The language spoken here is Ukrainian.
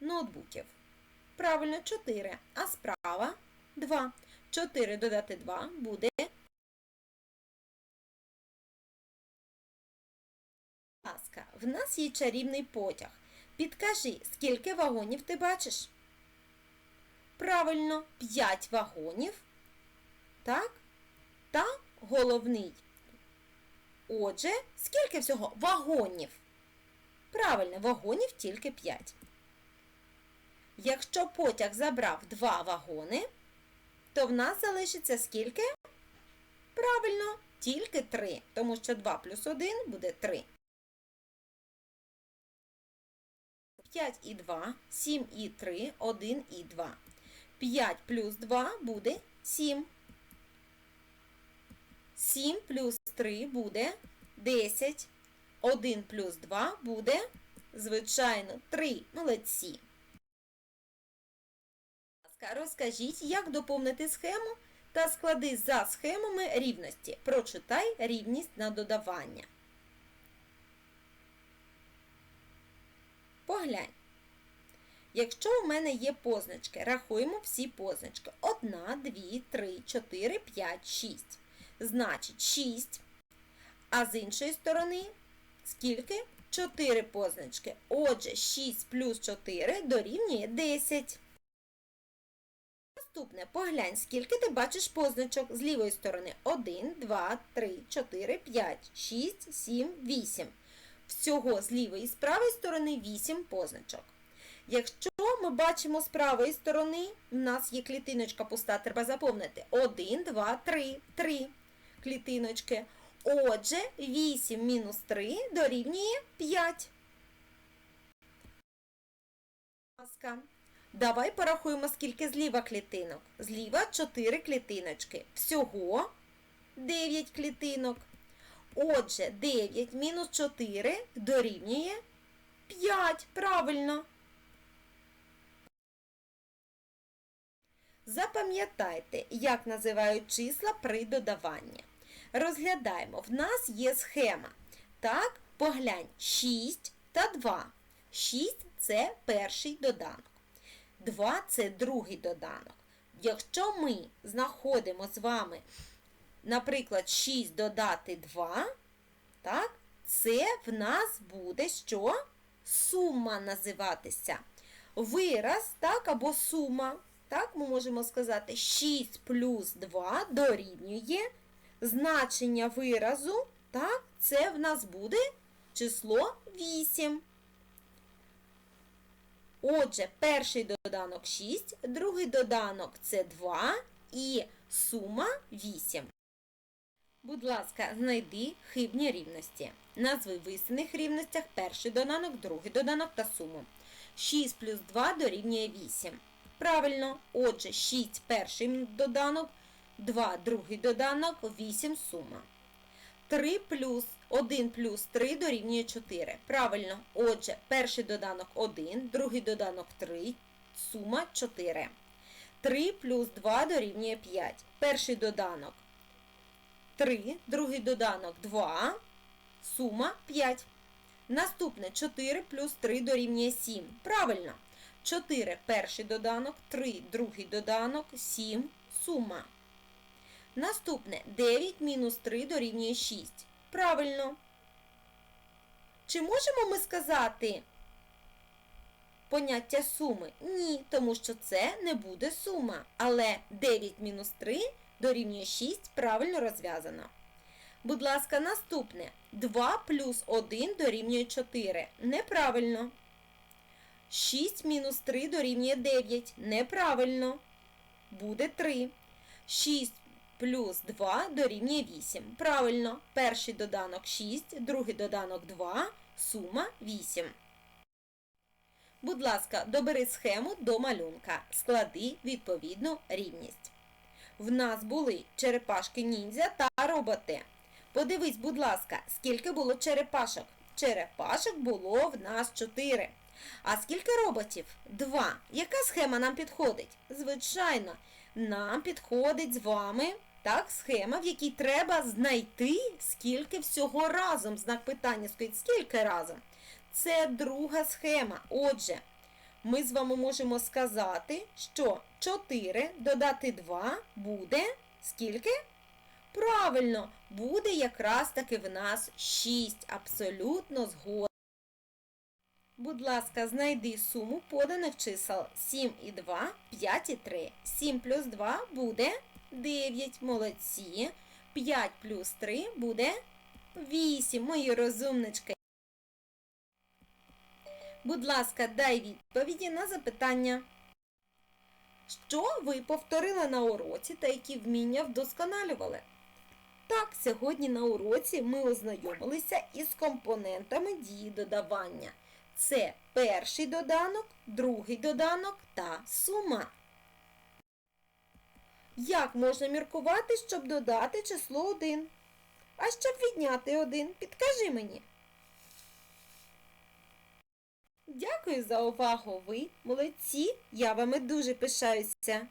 ноутбуків? Правильно, 4. А справа 2. 4 додати 2 буде. Будь ласка, в нас є чарівний потяг. Підкажи, скільки вагонів ти бачиш? Правильно, 5 вагонів. Так? Та головний. Отже, скільки всього вагонів? Правильно, вагонів тільки 5. Якщо потяг забрав 2 вагони, то в нас залишиться скільки? Правильно, тільки 3, тому що 2 плюс 1 буде 3. 5 і 2, 7 і 3, 1 і 2. 5 плюс 2 буде 7. 7 плюс 3 буде 10. 1 плюс 2 буде, звичайно, 3. Молодці. Ласка, Розкажіть, як доповнити схему та склади за схемами рівності. Прочитай рівність на додавання. Поглянь. Якщо у мене є позначки, рахуємо всі позначки. 1, 2, 3, 4, 5, 6. Значить 6. А з іншої сторони, скільки? 4 позначки. Отже, 6 плюс 4 дорівнює 10. Наступне, поглянь, скільки ти бачиш позначок з лівої сторони. 1, 2, 3, 4, 5, 6, 7, 8. Всього з лівої і з правої сторони 8 позначок. Якщо ми бачимо з правої сторони, у нас є клітиночка пуста, треба заповнити 1, 2, 3, 3 клітиночки. Отже, 8 мінус 3 дорівнює 5. Ласка, Давай порахуємо, скільки зліва клітинок. Зліва 4 клітиночки. Всього 9 клітинок. Отже, 9 мінус 4 дорівнює 5. Правильно. Запам'ятайте, як називають числа при додаванні. Розглядаємо, в нас є схема. Так, поглянь, 6 та 2. 6 це перший доданок. 2 це другий доданок. Якщо ми знаходимо з вами, наприклад, 6 додати 2, так, це в нас буде що? Сума називатися. Вираз, так, або сума. Так, ми можемо сказати 6 плюс 2 дорівнює значення виразу, так, це в нас буде число 8. Отже, перший доданок 6, другий доданок це 2 і сума 8. Будь ласка, знайди хибні рівності. Назви в рівностях перший доданок, другий доданок та суму. 6 плюс 2 дорівнює 8. Правильно, отже, 6 перший доданок, 2 другий доданок, 8 сума. 3 плюс 1 плюс 3 дорівнює 4. Правильно, отже, перший доданок 1, другий доданок 3, сума 4. 3 плюс 2 дорівнює 5. Перший доданок 3, другий доданок 2, сума 5. Наступне 4 плюс 3 дорівнює 7. Правильно. 4 перший доданок, 3 другий доданок, 7 сума. Наступне 9 мінус 3 дорівнює 6. Правильно. Чи можемо ми сказати поняття суми? Ні, тому що це не буде сума. Але 9 мінус 3 дорівнює 6 правильно розв'язано. Будь ласка, наступне 2 плюс 1 дорівнює 4. Неправильно. 6 мінус 3 дорівнює 9. Неправильно. Буде 3. 6 плюс 2 дорівнює 8. Правильно. Перший доданок 6, другий доданок 2, сума 8. Будь ласка, добери схему до малюнка. Склади відповідну рівність. В нас були черепашки ніндзя та роботи. Подивись, будь ласка, скільки було черепашок. Черепашок було в нас 4. А скільки роботів? Два. Яка схема нам підходить? Звичайно, нам підходить з вами так, схема, в якій треба знайти, скільки всього разом. Знак питання стоїть, скільки разом. Це друга схема. Отже, ми з вами можемо сказати, що 4 додати 2 буде скільки? Правильно, буде якраз таки в нас 6. Абсолютно згодна. Будь ласка, знайди суму поданих чисел 7 і 2, 5 і 3. 7 плюс 2 буде 9. Молодці. 5 плюс 3 буде 8. Мої розумнички. Будь ласка, дай відповіді на запитання. Що ви повторили на уроці та які вміння вдосконалювали? Так, сьогодні на уроці ми ознайомилися із компонентами дії додавання. Це перший доданок, другий доданок та сума. Як можна міркувати, щоб додати число 1? А щоб відняти 1, підкажи мені. Дякую за увагу. Ви молодці. Я вами дуже пишаюся.